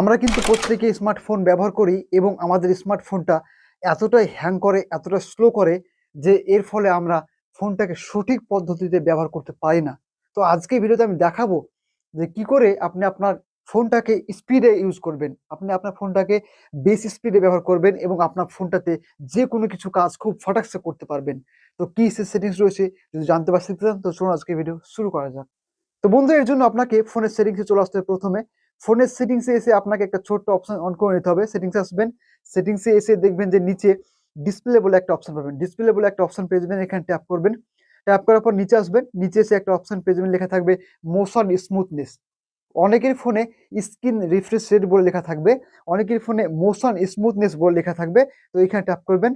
আমরা কিন্তু প্রত্যেকে স্মার্টফোন ব্যবহার করি এবং আমাদের স্মার্টফোনটা এতটাই হ্যাং করে, এতটা স্লো করে যে এর ফলে আমরা ফোনটাকে সঠিক পদ্ধতিতে ব্যবহার করতে পারি না। তো আজকে ভিডিওতে আমি দেখাবো যে কি করে আপনি আপনার ফোনটাকে স্পিডে ইউজ করবেন। আপনি আপনার ফোনটাকে বেশি স্পিডে ব্যবহার করবেন এবং আপনার ফোনটাতে যে কোনো কিছু কাজ খুব ফটাকসে করতে পারবেন। তো কি সেটিংস রয়েছে যদি জানতে চান, তো চলুন আজকে ভিডিও শুরু করা যাক। তো বন্ধু এর জন্য আপনাকে ফোনের সেটিংসে চলে আসতে হবে প্রথমে। ফোনের সেটিংসে এসে আপনাকে একটা ছোট্ট অপশন অন করে নিতে হবে। সেটিংসে আসবেন সেটিংসে এসে দেখবেন যে নিচে ডিসপ্লে বলে একটা অপশন পাবেন। ডিসপ্লে বলে একটা অপশন পেয়ে যাবেন, এখানে ট্যাপ করবেন। ট্যাপ করার পর নিচে আসবেন, নিচে এসে একটা অপশন পেয়ে যাবেন, লেখা থাকবে মোশন স্মুথনেস অনেকের ফোনে স্ক্রিন রিফ্রেশ রেট বলে লেখা থাকবে, অনেকের ফোনে মোশন স্মুথনেস বলে লেখা থাকবে, তো এখানে ট্যাপ করবেন।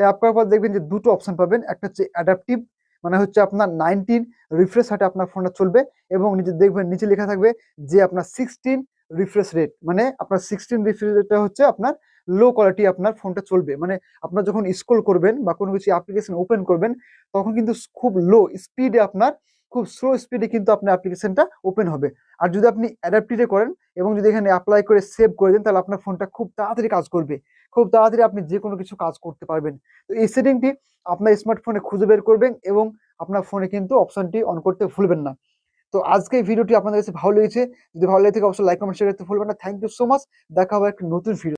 ট্যাপ করার পর দেখবেন যে দুটো অপশন পাবেন, একটা হচ্ছে অ্যাডাপটিভ মানে হচ্ছে আপনার নাইনটিন রিফ্রেশ হাটে আপনার ফোনটা চলবে, এবং নিচে দেখবেন, নিচে লেখা থাকবে যে আপনার সিক্সটিন রিফ্রেশ রেট মানে আপনার সিক্সটিন রিফ্রেশ রেটটা হচ্ছে আপনার লো কোয়ালিটি আপনার ফোনটা চলবে। মানে আপনার যখন স্ক্রল করবেন বা কোনো কিছু অ্যাপ্লিকেশন ওপেন করবেন, তখন কিন্তু খুব লো স্পিডে আপনার, খুব স্লো স্পিডে কিন্তু আপনার অ্যাপ্লিকেশনটা ওপেন হবে। আর যদি আপনি অ্যাডাপ্টিভে করেন এবং যদি এখানে অ্যাপ্লাই করে সেভ করে দেন, তাহলে আপনার ফোনটা খুব তাড়াতাড়ি কাজ করবে। খুব তাড়াতাড়ি আপনি যে কোনো কিছু কাজ করতে পারবেন। তো এই সেটিংটি আপনার স্মার্টফোনে খুঁজে বের করবেন এবং আপনার ফোনে কিন্তু অপশনটি অন করতে ভুলবেন না। তো আজকে ভিডিওটি আপনাদের কাছে ভালো লেগেছে। যদি ভালো লেগে থাকে, অবশ্যই লাইক কমেন্ট শেয়ার করতে ভুলবেন না। থ্যাংক ইউ সো মাচ দেখা হবে একটা নতুন ভিডিও